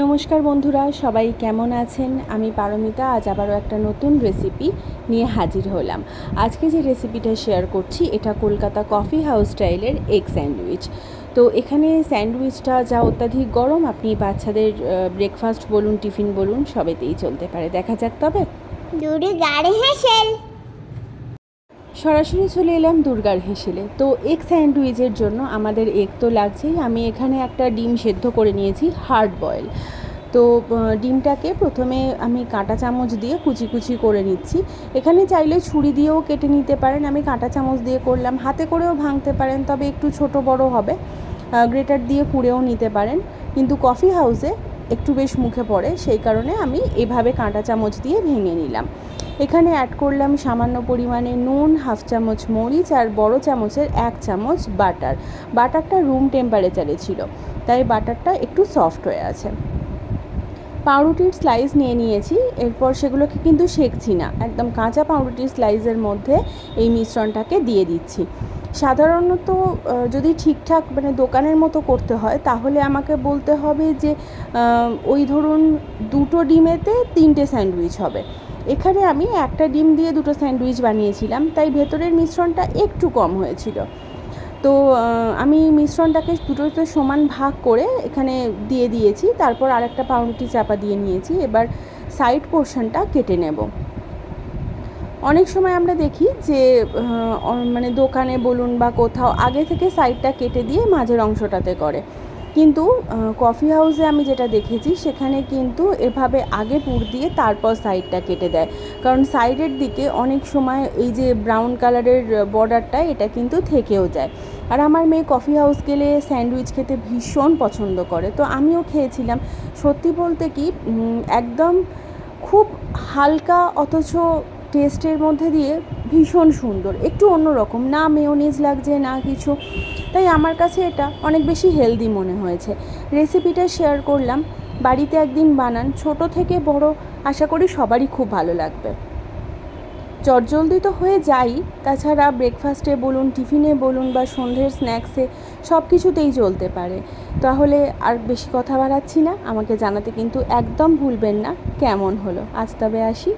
নমস্কার বন্ধুরা, সবাই কেমন আছেন? আমি পারমিতা, আজ আবারও একটা নতুন রেসিপি নিয়ে হাজির হলাম। আজকে যে রেসিপিটা শেয়ার করছি, এটা কলকাতা কফি হাউস স্টাইলের এগ স্যান্ডউইচ তো এখানে স্যান্ডউইচটা যা অত্যাধিক গরম, আপনি বাচ্চাদের ব্রেকফাস্ট বলুন, টিফিন বলুন, সবেতেই চলতে পারে। দেখা যাক তবে। গাড়ি সরাসরি চলে এলাম দুর্গার হেসেলে। তো এগ স্যান্ডউইচের জন্য আমাদের এগ তো লাগছেই। আমি এখানে একটা ডিম সেদ্ধ করে নিয়েছি, হার্ড বয়েল। তো ডিমটাকে প্রথমে আমি কাঁটা চামচ দিয়ে কুচি কুচি করে নিচ্ছি। এখানে চাইলে ছুরি দিয়েও কেটে নিতে পারেন। আমি কাঁটা চামচ দিয়ে করলাম। হাতে করেও ভাঙতে পারেন, তবে একটু ছোট বড় হবে। গ্রেটার দিয়ে কুড়েও নিতে পারেন। কিন্তু কফি হাউসে একটু বেশ মুখে পড়ে, সেই কারণে আমি এভাবে কাঁটা চামচ দিয়ে ভেঙে নিলাম। এখানে অ্যাড করলাম সামান্য পরিমাণে নুন হাফ চামচ মরিচ আর বড় চামচের এক চামচ বাটার বাটারটা রুম টেম্পারেচারে ছিল, তাই বাটারটা একটু সফট হয়ে আছে। পাউরুটির স্লাইস নিয়ে নিয়েছি, এরপর সেগুলোকে কিন্তু শেখছি না। একদম কাঁচা পাউরুটির স্লাইসের মধ্যে এই মিশ্রণটাকে দিয়ে দিচ্ছি। সাধারণত যদি ঠিকঠাক মানে দোকানের মতো করতে হয়, তাহলে আমাকে বলতে হবে যে ওই ধরুন দুটো ডিমেতে তিনটে স্যান্ডউইচ হবে। এখানে আমি একটা ডিম দিয়ে দুটো স্যান্ডউইচ বানিয়েছিলাম, তাই ভেতরের মিশ্রণটা একটু কম হয়েছিল। তো আমি মিশ্রণটাকে দুটোতে সমান ভাগ করে এখানে দিয়ে দিয়েছি, তারপর আরেকটা পাউরুটি চাপা দিয়ে নিয়েছি, এবার সাইড পোর্শনটা কেটে নেব। অনেক সময় আমরা দেখি যে মানে দোকানে বলুন বা কোথাও আগে থেকে সাইডটা কেটে দিয়ে মাঝের অংশটাতে করে। কিন্তু কফি হাউসে আমি যেটা দেখেছি, সেখানে কিন্তু এভাবে আগে পুর দিয়ে তারপর সাইডটা কেটে দেয়। কারণ সাইডের দিকে অনেক সময় এই যে ব্রাউন কালারের বর্ডারটা এটা কিন্তু থেকেও যায়। আর আমার মেয়ে কফি হাউস গেলে স্যান্ডউইচ খেতে ভীষণ পছন্দ করে। তো আমিও খেয়েছিলাম। সত্যি বলতে কি একদম খুব হালকা অথচ টেস্টের মধ্যে দিয়ে ভীষণ সুন্দর, একটু অন্যরকম। না মেয়োনিজ লাগছে, না কিছু। তাই আমার কাছে এটা অনেক বেশি হেলদি মনে হয়েছে। রেসিপিটা শেয়ার করলাম। বাড়িতে একদিন বানান। ছোট থেকে বড় আশা করি সবারই খুব ভালো লাগবে। চটজলদি তো হয়ে যাই। তাছাড়া ব্রেকফাস্টে বলুন, টিফিনে বলুন বা সন্ধ্যের স্ন্যাক্সে সব কিছুতেই চলতে পারে। তাহলে আর বেশি কথা বাড়াচ্ছি না। আমাকে জানাতে কিন্তু একদম ভুলবেন না। কেমন হলো? আজ তবে আসি।